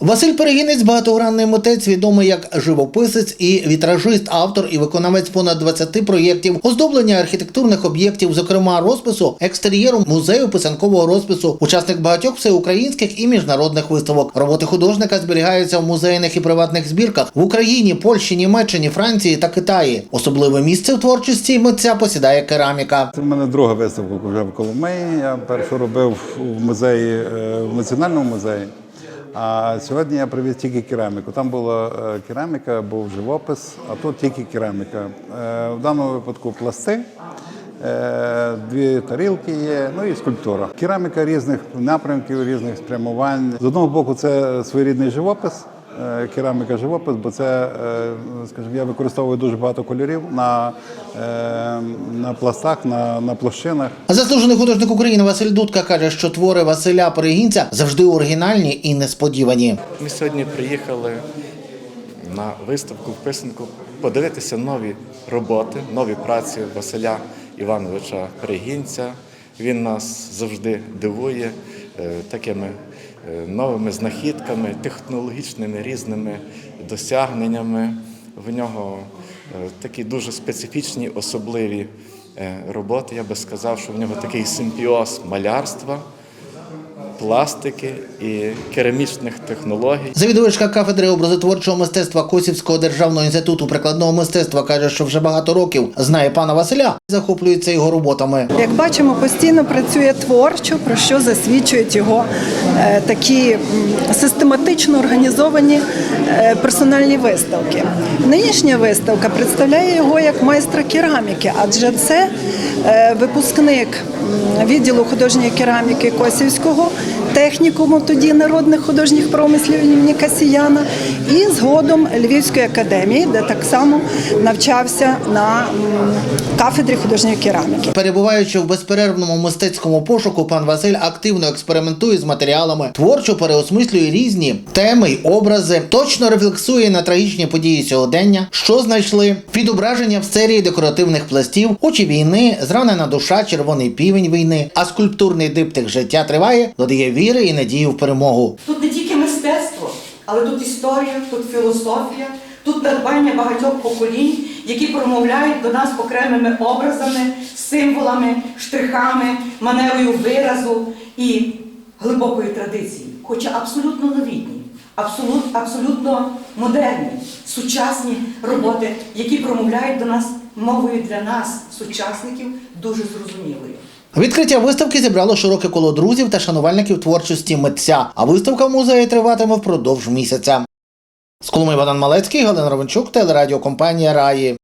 Василь Перегінець багатогранний митець, відомий як живописець і вітражист, автор і виконавець понад 20 проєктів, оздоблення архітектурних об'єктів, зокрема розпису, екстер'єру музею писанкового розпису, учасник багатьох всеукраїнських і міжнародних виставок. Роботи художника зберігаються в музейних і приватних збірках в Україні, Польщі, Німеччині, Франції та Китаї. Особливе місце в творчості митця посідає кераміка. Це в мене друга виставка вже в Коломиї. Я першу робив в музеї, е, в національному музеї. А сьогодні я привіз тільки кераміку. Там була е, кераміка, був живопис, а тут тільки кераміка. Е, В даному випадку пласти, е, дві тарілки є, ну і скульптура. Кераміка різних напрямків, різних спрямувань. З одного боку, це своєрідний живопис. Е, Кераміка живопис, бо це, е, скажімо, я використовую дуже багато кольорів на, е, на пластах, на, на площинах. Заслужений художник України Василь Дудка каже, що твори Василя Перегінця завжди оригінальні і несподівані. Ми сьогодні приїхали на виставку в писанку подивитися нові роботи, нові праці Василя Івановича Перегінця. Він нас завжди дивує такими новими знахідками, технологічними різними досягненнями. В нього е, такі дуже специфічні, особливі е, роботи. Я би сказав, що в нього такий симбіоз малярства пластики і керамічних технологій. Завідувачка кафедри образотворчого мистецтва Косівського державного інституту прикладного мистецтва каже, що вже багато років знає пана Василя, захоплюється його роботами. Як бачимо, постійно працює творчо, про що засвідчують його е, такі систематично організовані е, персональні виставки. Нинішня виставка представляє його як майстра кераміки, адже це е, випускник відділу художньої кераміки Косівського, технікуму тоді народних художніх промислів імені Касіяна, і згодом Львівської академії, де так само навчався на кафедрі художньої кераміки. Перебуваючи в безперервному мистецькому пошуку, пан Василь активно експериментує з матеріалами, творчо переосмислює різні теми й образи, точно рефлексує на трагічні події сьогодення, що знайшли відображення в серії декоративних пластів, очі війни, зранена душа, червоний півень війни, а скульптурний диптих життя триває, додає віри і надії в перемогу. Тут не тільки мистецтво, але тут історія, тут філософія, тут надбання багатьох поколінь, які промовляють до нас окремими образами, символами, штрихами, манерою виразу і глибокої традиції, хоча абсолютно новітні, абсолют, абсолютно модерні, сучасні роботи, які промовляють до нас мовою для нас, сучасників, дуже зрозумілою. Відкриття виставки зібрало широке коло друзів та шанувальників творчості митця, а виставка в музеї триватиме впродовж місяця. З Коломи Богдан Малецький, Галина Ровенчук, телерадіокомпанія Раї.